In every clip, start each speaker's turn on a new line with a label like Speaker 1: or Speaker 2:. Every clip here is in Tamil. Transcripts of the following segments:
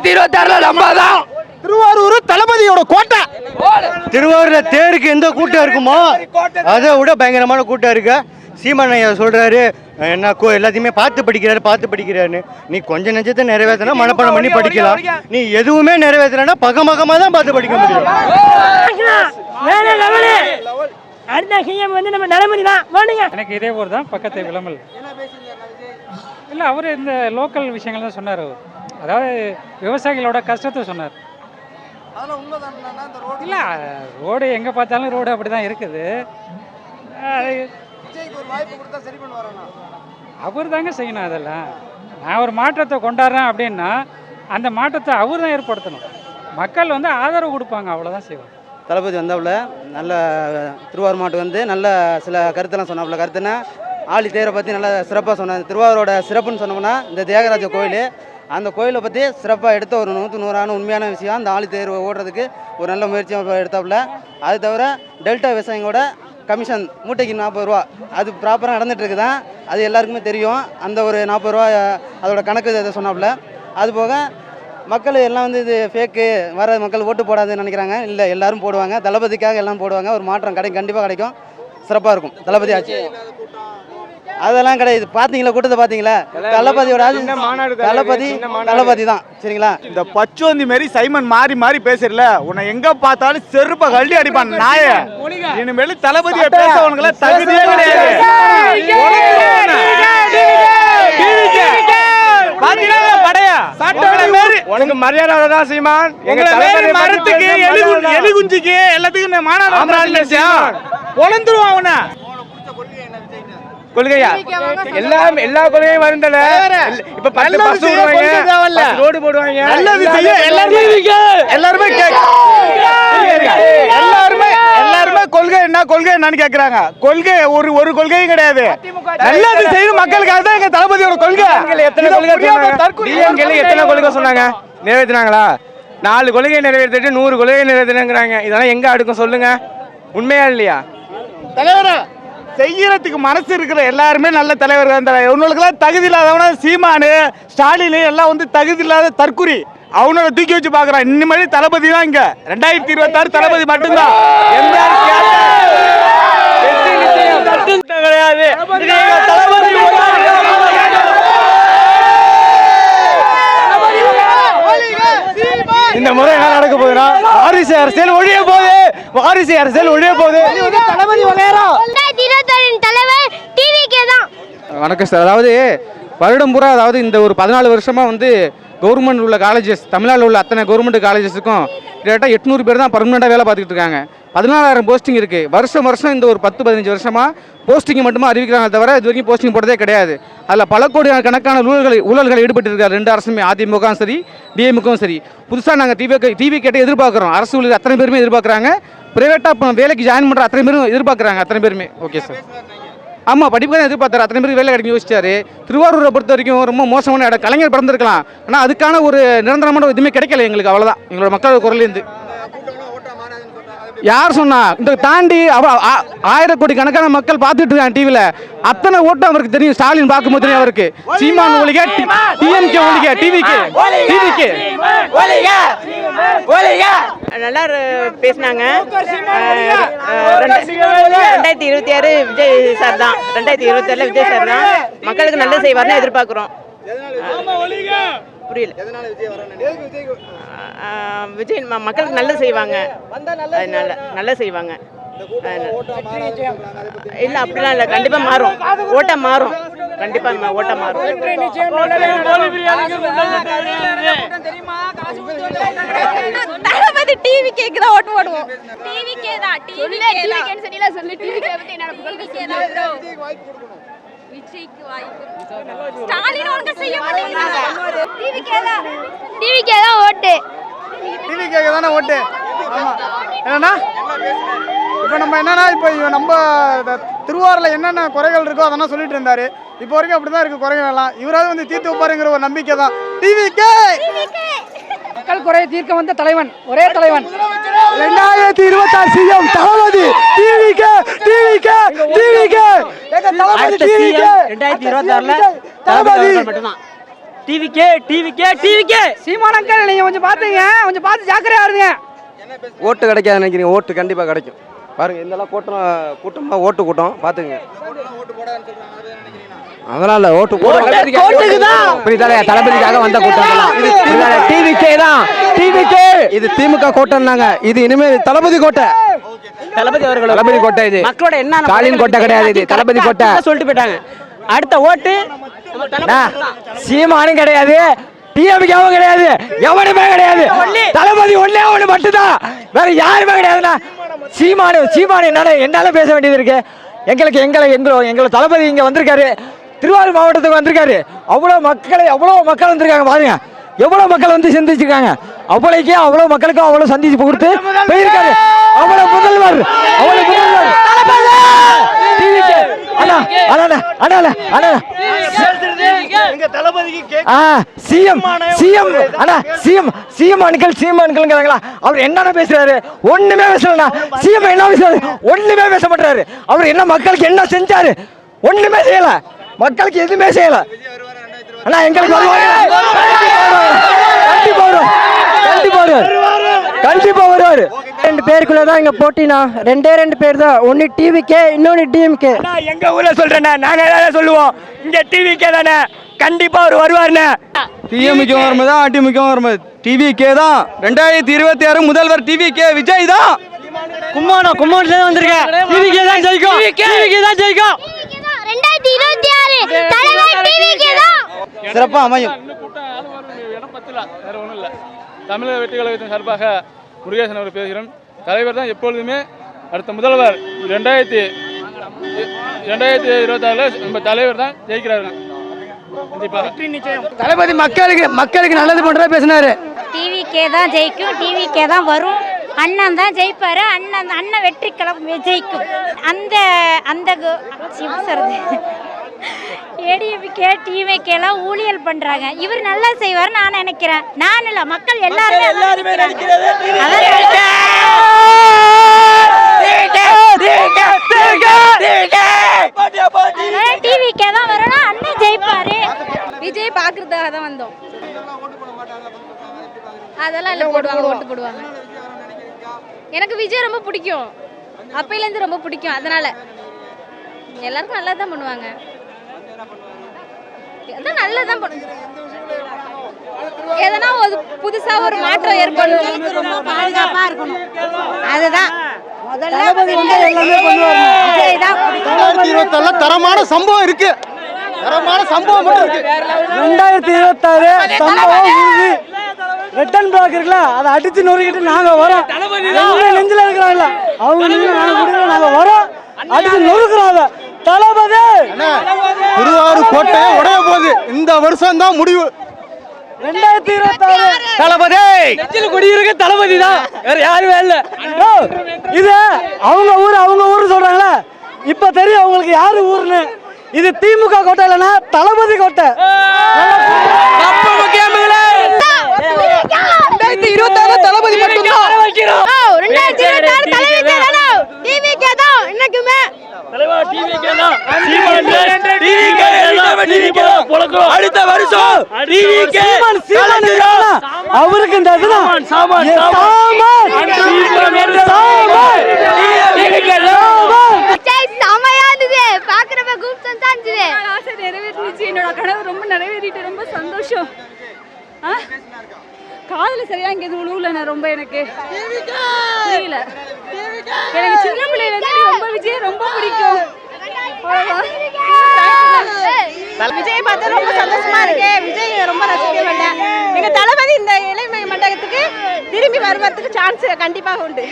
Speaker 1: ரெண்டாயிரத்தி இருபத்தி ஆறுல நம்ம தான்
Speaker 2: திருவாரூர் தளபதியோட கோட்டை.
Speaker 3: திருவாரூர்ல தேருக்கு எந்த கூட்டம் இருக்குமோ அதை விட பயங்கரமான கூட்டம் இருக்கு. சீமான் ஐயா சொல்றாரு என்ன கோ- எல்லாத்தையுமே பார்த்து படிக்கிறாரு பார்த்து படிக்கிறாருன்னு. நீ கொஞ்ச நெஞ்சத்தை நிறைவேற்றினா மனப்பாடம் பண்ணி படிக்கலாம். நீ எதுவுமே நிறைவேற்றலன்னா பகமகமா தான் பார்த்து படிக்க முடியும்.
Speaker 4: வேற லெவலு. அடுத்த சிஎம் வந்து நம்ம நலமணி தான். வேணுங்க
Speaker 5: எனக்கு இதே ஊர் தான் பக்கத்து விளம்பல். இல்லை அவர் இந்த லோக்கல் விஷயங்கள் தான் சொன்னார் அவர். அதாவது விவசாயிகளோட கஷ்டத்தை சொன்னார். இல்லை ரோடு எங்கே பார்த்தாலும் ரோடு அப்படி தான் இருக்குது அவர் தாங்க செய்யணும் அதெல்லாம். நான் ஒரு மாற்றத்தை கொண்டாடுறேன் அப்படின்னா அந்த மாற்றத்தை அவர் தான் ஏற்படுத்தணும். மக்கள் வந்து ஆதரவு கொடுப்பாங்க அவ்வளோதான் செய்வாங்க.
Speaker 6: தளபதி வந்தாப்புல நல்ல திருவாரூர் மாவட்டம் வந்து நல்ல சில கருத்தெல்லாம் சொன்னாப்புல. கருத்துன்னா ஆழி தேரை பற்றி நல்லா சிறப்பாக சொன்னார். திருவாரூரோட சிறப்புன்னு சொன்னோம்னா இந்த தியாகராஜ கோயில் அந்த கோயிலை பற்றி சிறப்பாக எடுத்த ஒரு நூற்று நூறான உண்மையான விஷயம். அந்த ஆழி தேர்வு ஓடுறதுக்கு ஒரு நல்ல முயற்சியாக எடுத்தாப்புல. அது தவிர டெல்டா விவசாயிங்களோட கமிஷன் மூட்டைக்கு நாற்பது ரூபா. அது ப்ராப்பராக நடந்துட்டு இருக்குதான் அது எல்லாருக்குமே தெரியும். அந்த ஒரு நாற்பது ரூபா அதோட கணக்கு இதை சொன்னாப்புல. அது போக மக்கள் எல்லாம் வந்து இது ஃபேக்கு வர மக்கள் ஓட்டு போடாதுன்னு நினைக்கிறாங்க. இல்லை எல்லாரும் போடுவாங்க. தளபதிக்காக எல்லாம் போடுவாங்க. ஒரு மாற்றம் கிடைக்கும் கண்டிப்பாக கிடைக்கும். சிறப்பாக இருக்கும். தளபதி ஆச்சு அதெல்லாம் கிடையாது. பார்த்தீங்களா? கூட்டத்தை பார்த்தீங்களா? தளபதியோட தளபதி தளபதி தான். சரிங்களா?
Speaker 2: இந்த பச்சுவந்தி மாரி சைமன் மாறி மாறி பேசுறல உன்னை எங்க பார்த்தாலும் செருப்ப கழட்டி அடிப்பான் நாய. இனிமேல் தளபதியை பேசவனுங்கள தகுதியே கிடையாது. பாத்தீங்களா? படையா? உங்களை மாரி-
Speaker 3: உனக்கு மரியாதை தான் சீமான்.
Speaker 2: மரத்துக்கு எலி குஞ்சு- எலி குஞ்சுக்கு எல்லாத்துக்கும் மாநாடு பொழந்துருவான் அவனை.
Speaker 3: கொள்கையா? எல்லாம் எல்லா கொள்கையும் வருந்தல இப்ப பத்து பஸ் விடுவாங்க ரோடு போடுவாங்க.
Speaker 2: எல்லாருமே எல்லாருமே எல்லாருமே எல்லாருமே கொள்கை என்ன கொள்கை என்னன்னு கேக்குறாங்க. கொள்கை ஒரு ஒரு கொள்கையும் கிடையாது. நல்லது செய்யும் மக்களுக்காக தான் எங்க தளபதியோட கொள்கை.
Speaker 3: எத்தனை கொள்கை எத்தனை கொள்கை சொன்னாங்க? நிறைவேற்றினாங்களா? நாலு கொள்கை நிறைவேற்றிட்டு நூறு கொள்கை நிறைவேற்றினாங்கிறாங்க. இதெல்லாம் எங்க அடுக்கும் சொல்லுங்க. உண்மையா இல்லையா?
Speaker 2: தலைவரே செய்யறதுக்கு மனசு இருக்கிற எல்லாருமே நல்ல தலைவர்கள். தான் தலைவர் இவங்களுக்கெல்லாம் தகுதி இல்லாதவன சீமானு ஸ்டாலின் எல்லாம் வந்து தகுதி இல்லாத தற்குறி. அவனோட தூக்கி வச்சு பாக்குறான் இனிமேல் தளபதி தான் இங்க. ரெண்டாயிரத்தி இருபத்தாறு தளபதி மட்டும்தான். கிடையாது. தளபதி
Speaker 3: இந்த முறை என்ன நடக்க போகுதுன்னா வாரிசு அரசியல் ஒழிய போகுது. வாரிசு அரசியல் ஒழிய போகுது.
Speaker 2: தளபதி வகையறா.
Speaker 7: வணக்கம் சார். அதாவது வருடம் பூரா அதாவது இந்த ஒரு பதினாலு வருஷமாக வந்து கவர்மெண்ட் உள்ள காலேஜஸ் தமிழ்நாட்டில் உள்ள அத்தனை கவர்மெண்ட் காலேஜஸுக்கும் கிட்டத்தட்ட எட்நூறு பேர் தான் பர்மனெண்ட்டாக வேலை பார்த்துக்கிட்டு இருக்காங்க. பதினாலாயிரம் போஸ்டிங் இருக்குது வருஷம் வருஷம் இந்த ஒரு பத்து பதினஞ்சு வருஷமாக போஸ்டிங் மட்டுமா அறிவிக்கிறாங்க தவிர இது வரைக்கும் போஸ்டிங் போட்டதே கிடையாது. அதில் பல கோடி கணக்கான ஊழல்கள் ஊழல்கள் ஈடுபட்டு இருக்காரு ரெண்டு அரசுமே. அதிமுகவும் சரி டிஎம்கும் சரி. புதுசாக நாங்கள் டிவி டிவி கேட்டு எதிர்பார்க்குறோம். அரசு ஊழியர் அத்தனை பேருமே எதிர்பார்க்குறாங்க. ப்ரைவேட்டாக இப்போ வேலைக்கு ஜாயின் பண்ணுற அத்தனை பேரும் எதிர்பார்க்குறாங்க. அத்தனை பேருமே. ஓகே சார் ஆமாம் படிப்பு தான் எதிர்பார்த்தாரு. அத்தனை பேருக்கு வேலை கிடைக்கும் யோசிச்சாரு. திருவாரூரை பொறுத்த வரைக்கும் ரொம்ப மோசமான இடம். கலைஞர் பிறந்திருக்கலாம். ஆனால் அதுக்கான ஒரு நிரந்தரமான ஒரு எதுவுமே கிடைக்கல எங்களுக்கு. அவ்வளோதான் எங்களோட மக்களோட குரலேருந்து யார் சொன்னா? இந்த தாண்டி அவ ஆ- ஆயிரம் கோடி கணக்கான மக்கள் பார்த்துட்டு இருக்காங்க டிவியில் அத்தனை ஓட்டம் அவருக்கு தெரியும். ஸ்டாலின் பார்க்கும்போது தெரியும் அவருக்கு. சீமான் ஒழிக டிஎம்கே ஒழிக டிவிக்கு டிவிக்கு.
Speaker 8: நல்லா பேசுனாங்க. ரெண்டாயிரத்தி இருபத்தி ஆறு விஜய் சார் தான். ரெண்டாயிரத்தி இருபத்தி ஆறுல விஜய் சார் தான். மக்களுக்கு நல்லது செய்வார்னு எதிர்பார்க்குறோம். புரியல. விஜய் மக்களுக்கு நல்லது செய்வாங்க. அதனால நல்லா செய்வாங்க. இல்ல அப்படிலாம் இல்ல. கண்டிப்பா மாறும். ஓட்டம் மாறும். கண்டிப்பா ஓட்டம் மாறும்.
Speaker 9: தளபதி டிவி கேக்கு தான் ஓட்டு போடுவோம். டிவி கே தான். டிவி கே தான். சொல்லு? டிவி கே பத்தி என்னோட புகழ் கே தான். விஜய்க்கு வாய்ப்பு. ஸ்டாலின் ஒழுங்கா செய்ய மாட்டேங்கிறாங்க டிவி கே தான் டிவி கே தான் ஓட்டு?
Speaker 2: டிவி கேட்க தானே ஓட்டு? ஆமா. என்னன்னா இப்போ நம்ம என்னன்னா இப்போ இவன் நம்ம திருவாரூரில் என்னென்ன குறைகள் இருக்கோ அதெல்லாம் சொல்லிட்டு இருந்தாரு. இப்போ வரைக்கும் அப்படி தான் இருக்கு குறைகள் எல்லாம். இவராவது வந்து தீர்த்து வைப்பாருங்கிற ஒரு நம்பிக்கை தான் டிவி கே
Speaker 4: மக்கள் குறைய தீர்க்க வந்த தலைவன் ஒரே தலைவன்.
Speaker 2: ரெண்டாயிரத்தி இருபத்தாறு CM Thalapathy TV K TV K TV K எங்க தளபதி டிவி கே
Speaker 8: ரெண்டாயிரத்தி இருபத்தி ஆறுல
Speaker 2: தளபதி
Speaker 8: மட்டும்தான்.
Speaker 4: டிவிக்கே டிவிக்கே டிவிக்கே. சீமானங்கள் நீங்க கொஞ்சம் பாத்துங்க. கொஞ்சம் பார்த்து ஜாக்கிரதையா இருங்க.
Speaker 10: ஓட்டு கிடைக்காது நினைக்கிறீங்க. ஓட்டு கண்டிப்பாக கிடைக்கும். பாருங்க இதெல்லாம் கூட்டம் கூட்டமாக ஓட்டு கூட்டம். பார்த்துங்க அதெல்லாம் இல்லை ஓட்டு தளபதிக்காக வந்த கூட்டம் டிவிக்கே தான். டிவிக்கே இது திமுக கோட்டைன்னாங்க. இது இனிமே தளபதி கோட்டை.
Speaker 4: தளபதி அவர்கள்
Speaker 10: தளபதி கோட்டை இது.
Speaker 4: மக்களோட என்ன
Speaker 10: ஸ்டாலின் கோட்டை கிடையாது இது. தளபதி கோட்டை.
Speaker 4: சொல்லிட்டு போயிட்டாங்க. அடுத்த ஓட்டு சீமானும் கிடையாது. டிஎம்கேவும் கிடையாது. எவனுமே கிடையாது. தளபதி ஒண்ணே ஒண்ணு மட்டும்தான். வேற யாருமே கிடையாதுண்ணா. சீமானு சீமானு என்னால என்னால பேச வேண்டியது இருக்கு? எங்களுக்கு எங்களை எங்களோ எங்களோட தளபதி இங்க வந்திருக்காரு. திருவாரூர் மாவட்டத்துக்கு வந்திருக்காரு. அவ்வளோ மக்களை அவ்வளோ மக்கள் வந்திருக்காங்க பாருங்க. எவ்வளோ மக்கள் வந்து சந்திச்சிருக்காங்க. அவ்வளோக்கே அவ்வளோ மக்களுக்கும் அவ்வளோ சந்திச்சு கொடுத்து போயிருக்காரு. அவ்வளோ முதல்வர் அவ்வளோ முதல்வர். அவர் என்னென்ன பேசுறாரு? ஒண்ணுமே பேசலண்ணா. சிஎம் என்ன பேசுறாரு? ஒண்ணுமே பேச மாட்டாரு அவர் என்ன மக்களுக்கு என்ன செஞ்சாரு? ஒண்ணுமே செய்யல. மக்களுக்கு எதுவுமே செய்யல. அண்ணா எங்களுக்கு வருவாரு. கண்டிப்பா வருவார். கண்டிப்பா வருவார். கண்டிப்பா வருவாரு.
Speaker 11: ரெண்டு பேருக்குள்ள தான் இங்க போட்டினா ரெண்டே ரெண்டு பேர் தான் ஒன்னு டிவிக்கே இன்னொன்னு டிஎம்கே
Speaker 4: எங்க ஊர்ல சொல்றேண்ணா. நாங்க ஏதாவது சொல்லுவோம். இங்க டிவிக்கே தானே. கண்டிப்பா அவர் வருவாருண்ணே.
Speaker 12: டிஎம்கே வரும்போது அதிமுக வரும்போது. டிவிகே தான். ரெண்டாயிரத்தி இருபத்தி ஆறு முதல்வர் டிவிகே விஜய் தான்.
Speaker 4: கும்மாணம் கும்மாணத்துல தான் வந்திருக்கேன் டிவிக்கே தான் ஜெயிக்கும். டிவிக்கே தான் ஜெயிக்கும்.
Speaker 9: ரெண்டாயிரத்தி இருபத்தி ஆறு. தலைவர் டிவிக்கே தான்.
Speaker 10: சிறப்பாக அமையும்.
Speaker 13: இடம் பத்தல வேற ஒன்றும் இல்லை தமிழக வெற்றி கழகத்தின் சார்பாக முருகேசன் அவர் பேசுகிறோம் தலைவர் தான் எப்பொழுதுமே அடுத்த முதல்வர். ரெண்டாயிரத்தி ரெண்டாயிரத்தி இருபத்தாறில் நம்ம தலைவர் தான் ஜெயிக்கிறாருங்க கண்டிப்பாக
Speaker 4: தளபதி மக்களுக்கு மக்களுக்கு நல்லது பண்றதா பேசினாரு.
Speaker 9: டிவிக்கே தான் ஜெயிக்கும். டிவிக்கே தான் வரும். அண்ணன் தான் ஜெயிப்பாரு. அண்ணன் அண்ணன் வெற்றி கிளம்பி ஜெயிக்கும். அந்த அந்த சொல்றது? ஏடிஎம்கே டிவிக்கேலாம் ஊழியல் பண்றாங்க. இவர் நல்லா செய்வார் நான் நினைக்கிறேன். நான் இல்ல மக்கள் எல்லாருமே எல்லாருமே டிவிக்கே தான் வரணும். அண்ணன் ஜெயிப்பாரு. விஜய் பாக்குறதுக்காக தான் வந்தோம். அதெல்லாம் இல்லை போடுவாங்க ஓட்டு போடுவாங்க. எனக்கு விஜய் ரொம்ப பிடிக்கும். அப்பையிலேருந்து ரொம்ப பிடிக்கும். அதனால. எல்லாருக்கும் நல்லா தான் பண்ணுவாங்க. அதான் நல்லதான் பண்ணு எதனா ஒரு புதுசா ஒரு மாற்றம் ஏற்படும். ரொம்ப பாதுகாப்பா இருக்கணும். அதுதான். தான்
Speaker 14: தரமான சம்பவம் இருக்கு. தரமான சம்பவம் மட்டும் இருக்கு.
Speaker 4: ரெண்டாயிரத்தி இருபத்தாறு சம்பவம் ரிட்டன் பிளாக் இருக்குல்ல அதை அடிச்சு நொறுக்கிட்டு நாங்க வரோம். நெஞ்சில இருக்கிறாங்கல்ல. அவங்க நெஞ்சில நாங்க குடிக்கிறோம் நாங்க வரோம். அடிச்சு நொறுக்குறோம் அதை. தளபதி!
Speaker 14: திருவாரூர் கோட்டை உடைய போகுது. இந்த வருஷம் தான் முடிவு.
Speaker 4: ரெண்டாயிரத்தி இருபத்தாறு.
Speaker 14: தளபதி!
Speaker 4: நெஞ்சில் குடியிருக்க தளபதி தான். வேற யாருமே இல்ல. ஓ, இது அவங்க ஊர் அவங்க ஊர் சொல்றாங்களே. இப்ப தெரியும் அவங்களுக்கு யாரு ஊர்னு இது திமுக கோட்டை இல்லைன்னா தளபதி கோட்டை.
Speaker 9: தளபதி மட்டும்தான். ரெண்டாயிரத்தி இருபத்தி ஆறு தலைவர் டிவிக்கே தான் இன்னைக்குமே
Speaker 4: அடுத்த வருஷம் அவருக்கு இந்த சாமான்
Speaker 9: செமையா இருந்தது பாக்குறப்ப கூப்பிட்டு தான் இருந்தது ஆசை நிறைவேறிச்சு என்னோட கனவு ரொம்ப நிறைவேறிட்டு ரொம்ப சந்தோஷம் ஆ? காதுல சரியா இங்க உழுவுல ரொம்ப எனக்கு புரியல. எனக்கு சின்ன பிள்ளையில இருந்து ரொம்ப விஜய் ரொம்ப பிடிக்கும்.
Speaker 15: விஜய் பார்த்தா ரொம்ப சந்தோஷமா இருக்கு. விஜய் ரொம்ப ரசிக்க மாட்டேன் எங்க தளபதி இந்த இளைமை மண்டபத்துக்கு திரும்பி வருவதற்கு சான்ஸ் கண்டிப்பாக உண்டு.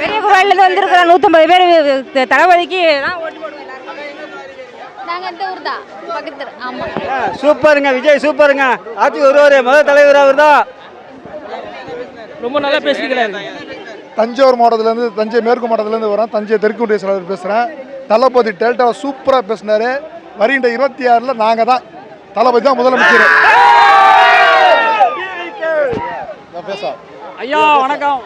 Speaker 4: பெரிய குரல்ல வந்திருக்கிற நூத்தம்பது பேர் தளபதிக்கு தான் ஓட்டு போடுவோம்
Speaker 9: நாங்க இந்த ஊர் தான் பக்கத்துல ஆமா.
Speaker 14: சூப்பருங்க விஜய் சூப்பருங்க. ஆட்சி வருவாரு முதல் தலைவர் அவர் தான்
Speaker 13: ரொம்ப நல்லா பேசிக்கிறாரு
Speaker 16: தஞ்சாவூர் மாவட்டத்துலேருந்து தஞ்சை மேற்கு மாவட்டத்துலேருந்து வரேன் தஞ்சை தெற்கு ஒன்றிய செயலாளர் பேசுகிறேன் தளபதி டெல்டாவை சூப்பராக பேசினார். வருகின்ற இருபத்தி ஆறில் நாங்கள் தான். தளபதி தான் முதலமைச்சர்.
Speaker 17: பேசுவோம்
Speaker 18: ஐயா வணக்கம்.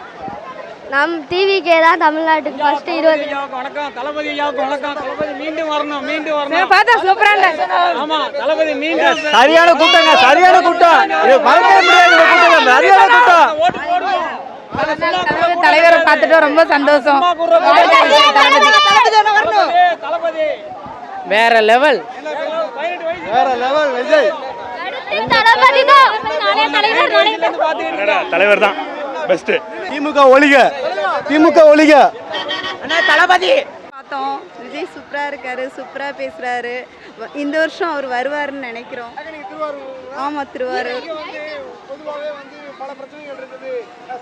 Speaker 19: நம் டிவிக்கே தான் தமிழ்நாட்டுக்கு ஃபர்ஸ்ட் இருபது.
Speaker 18: வணக்கம். தளபதி வணக்கம். தளபதி மீண்டும் வரணும் மீண்டும் வரணும்.
Speaker 19: பார்த்தா சூப்பரா
Speaker 18: ஆமா தளபதி மீண்டும்
Speaker 3: சரியான கூட்டங்க சரியான கூட்டம். இது மறக்கவே முடியாது கூட்டம். சரியான கூட்டம்.
Speaker 20: தலைவரை பார்த்துட்டு ரொம்ப சந்தோஷம்.
Speaker 1: வேற லெவல்
Speaker 3: வேற லெவல் விஜய்.
Speaker 19: தலைவர்
Speaker 13: தான். பெஸ்ட்டு
Speaker 3: திமுக ஒழிக. திமுக ஒழிக.
Speaker 20: பார்த்தோம். விஜய் சூப்பரா இருக்காரு சூப்பரா பேசுறாரு. இந்த வருஷம் அவர் வருவாருன்னு நினைக்கிறோம். ஆமா திருவாரூர்.
Speaker 17: பொதுவாகவே வந்து பல பிரச்சனைகள் இருக்குது.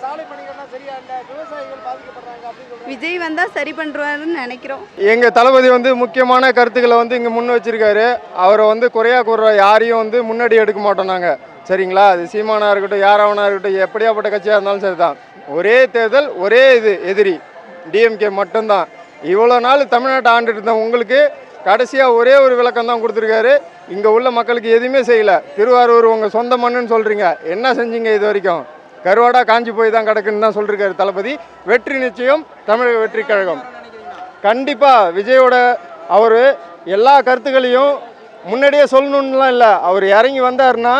Speaker 17: சாலை பணிகள்லாம் சரியா இல்லை விவசாயிகள் பாதிக்கப்படுறாங்க அப்படின்னு
Speaker 20: விஜய் வந்தா சரி பண்றாருன்னு நினைக்கிறோம்.
Speaker 3: எங்கள் தளபதி வந்து முக்கியமான கருத்துக்களை வந்து இங்கே முன் வச்சிருக்காரு. அவரை வந்து குறையா கூறுற யாரையும் வந்து முன்னாடி எடுக்க மாட்டோம் நாங்கள் சரிங்களா? அது சீமானா இருக்கட்டும் யாராவனா இருக்கட்டும் எப்படியாப்பட்ட கட்சியாக இருந்தாலும் சரி தான் ஒரே தேர்தல் ஒரே இது எதிரி. டிஎம்கே மட்டும்தான். இவ்வளோ நாள் தமிழ்நாட்டை ஆண்டுட்டு இருந்த உங்களுக்கு கடைசியாக ஒரே ஒரு விளக்கம் தான் கொடுத்துருக்காரு. இங்கே உள்ள மக்களுக்கு எதுவுமே செய்யலை. திருவாரூர் உங்கள் சொந்த மண்ணுன்னு சொல்கிறீங்க என்ன செஞ்சீங்க இது வரைக்கும்? கருவாடாக காஞ்சி போய் தான் கிடக்குன்னு தான் சொல்லியிருக்காரு தளபதி. வெற்றி நிச்சயம் தமிழக வெற்றி கழகம். கண்டிப்பாக விஜயோட அவர் எல்லா கருத்துக்களையும் முன்னாடியே சொல்லணுன்னுலாம் இல்லை. அவர் இறங்கி வந்தாருன்னா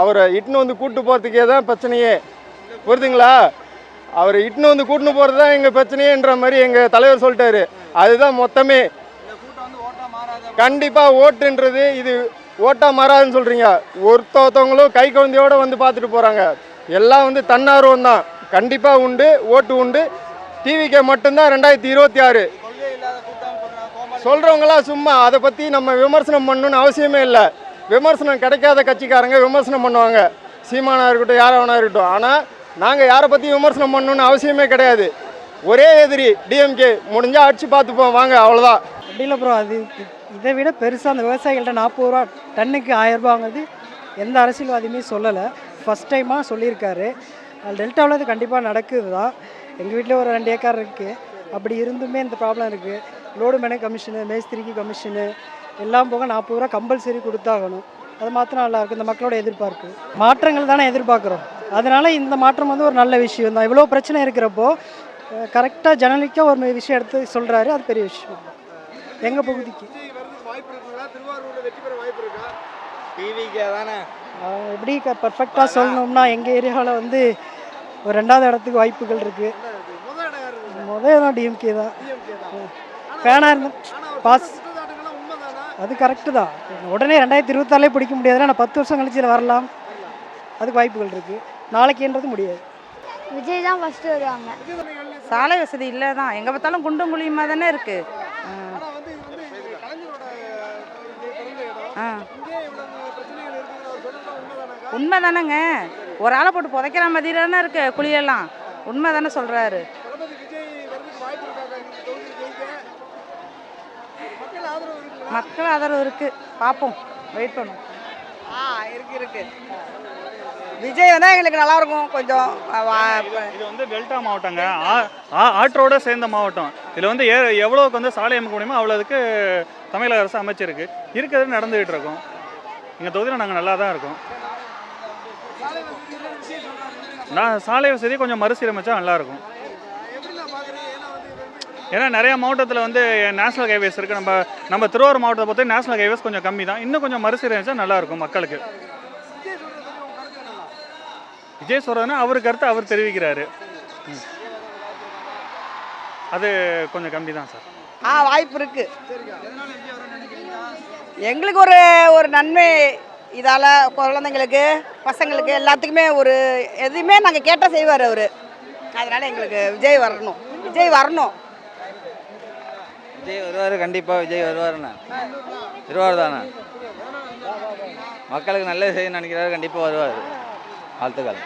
Speaker 3: அவரை இட்டுன்னு வந்து கூப்பிட்டு போகிறதுக்கே தான் பிரச்சனையே. புரிதுங்களா அவர் இட்டுன்னு வந்து கூட்டின்னு போகிறது தான் எங்கள் பிரச்சனையேன்ற மாதிரி எங்கள் தலைவர் சொல்லிட்டாரு. அதுதான் மொத்தமே. கண்டிப்பாக ஓட்டுன்றது இது ஓட்டா மாறாதுன்னு சொல்கிறீங்க ஒருத்த ஒருத்தவங்களும் கை குழந்தையோடு வந்து பார்த்துட்டு போகிறாங்க எல்லாம் வந்து தன்னார்வம் தான். கண்டிப்பாக உண்டு ஓட்டு உண்டு. டிவிக்கே மட்டும்தான் ரெண்டாயிரத்தி இருபத்தி ஆறு. சொல்கிறவங்களாம் சும்மா அதை பற்றி நம்ம விமர்சனம் பண்ணணும்னு அவசியமே இல்லை. விமர்சனம் கிடைக்காத கட்சிக்காரங்க விமர்சனம் பண்ணுவாங்க. சீமானா இருக்கட்டும் யாரவனா இருக்கட்டும். ஆனால் நாங்கள் யாரை பற்றி விமர்சனம் பண்ணணும்னு அவசியமே கிடையாது. ஒரே எதிரி டிஎம்கே முடிஞ்சால் அடிச்சு பார்த்துப்போம். வாங்க அவ்வளோதான்
Speaker 1: அப்படி இல்லை ப்ரோ அது இதை விட பெருசாக அந்த விவசாயிகள்கிட்ட நாற்பது ரூபா டன்னுக்கு ஆயிரம் ரூபாங்கிறது எந்த அரசியல்வாதியுமே சொல்லலை. ஃபஸ்ட் டைமாக சொல்லியிருக்காரு. டெல்டாவில் அது கண்டிப்பாக நடக்குது தான் எங்கள் வீட்டில் ஒரு ரெண்டு ஏக்கர் இருக்குது அப்படி இருந்துமே இந்த ப்ராப்ளம் இருக்குது லோடு மேனே கமிஷனு மேஸ்திரிக்கு கமிஷனு எல்லாம் போக நாற்பது ரூபா கம்பல்சரி கொடுத்தாகணும். அது மாத்திரம் நல்லாயிருக்கும் இந்த மக்களோட எதிர்பார்ப்பு. மாற்றங்கள் தானே எதிர்பார்க்குறோம். அதனால இந்த மாற்றம் வந்து ஒரு நல்ல விஷயம் தான் இவ்வளோ பிரச்சனை இருக்கிறப்போ கரெக்டாக ஜனலிக்காக ஒரு விஷயம் எடுத்து சொல்கிறாரு அது பெரிய விஷயம். எங்கள் பகுதிக்கு. எப்படி பர்ஃபெக்டாக சொல்லணும்னா எங்கள் ஏரியாவில் வந்து ஒரு ரெண்டாவது இடத்துக்கு வாய்ப்புகள் இருக்குது முதல் இடம் டிஎம்கே தான். ஃபேனாக இருந்த பாஸ் அது கரெக்டு தான். உடனே ரெண்டாயிரத்தி இருபத்தாலே பிடிக்க முடியாது ஆனால் பத்து வருஷம் கழிச்சு வரலாம். அதுக்கு வாய்ப்புகள் இருக்குது நாளைக்குன்றது முடியாது.
Speaker 19: விஜய் தான் ஃபர்ஸ்ட் வருவாங்க.
Speaker 20: சாலை வசதி இல்லை தான் எங்கே பார்த்தாலும் குண்டும் குழியுமா தானே இருக்கு. ஆ. உண்மை தானேங்க ஒரு ஆளை போட்டு புதைக்கிற மாதிரி தானே இருக்கு குழியெல்லாம். உண்மை தானே சொல்கிறாரு மக்கள் ஆதரவு இருக்கு. பார்ப்போம் வெயிட் பண்ணுவோம்
Speaker 10: ஆ இருக்கு இருக்கு. விஜய் வந்தா எங்களுக்கு நல்லா இருக்கும். கொஞ்சம்
Speaker 13: இது வந்து டெல்டா மாவட்டங்க. ஆ- ஆ- ஆற்றோட சேர்ந்த மாவட்டம். இதில் வந்து ஏ எவ்வளோக்கு வந்து சாலை அமைக்க முடியுமோ அவ்வளோதுக்கு தமிழக அரசு அமைச்சிருக்கு. இருக்கிறது நடந்துகிட்டு இருக்கோம் எங்கள் தொகுதியில் நாங்கள் நல்லா தான் இருக்கோம். நான் சாலை வசதி கொஞ்சம் மறுசீரமைச்சா நல்லா இருக்கும். ஏன்னா நிறைய மாவட்டத்தில் வந்து நேஷனல் ஹைவேஸ் இருக்குது நம்ம நம்ம திருவாரூர் மாவட்டத்தை பொறுத்த நேஷனல் ஹைவேஸ் கொஞ்சம் கம்மி தான். இன்னும் கொஞ்சம் மறுசீரமைச்சா நல்லாயிருக்கும் மக்களுக்கு. விஜய் சொல்கிறதுனா அவர் கருத்தை அவர் தெரிவிக்கிறாரு. ம். அது கொஞ்சம் கம்மி தான் சார்.
Speaker 10: ஆ வாய்ப்பு இருக்கு. எங்களுக்கு ஒரு ஒரு நன்மை இதால் குழந்தைங்களுக்கு பசங்களுக்கு எல்லாத்துக்குமே ஒரு எதுவுமே நாங்கள் கேட்டால் செய்வார் அவர். அதனால எங்களுக்கு விஜய் வரணும். விஜய் வரணும்.
Speaker 12: விஜய் வருவார் கண்டிப்பாக விஜய் வருவாருண்ணா. திருவாரூர் தானே மக்களுக்கு நல்லது செய்யணும்னு நினைக்கிறாரு கண்டிப்பாக வருவார். வாழ்த்துக்கள்.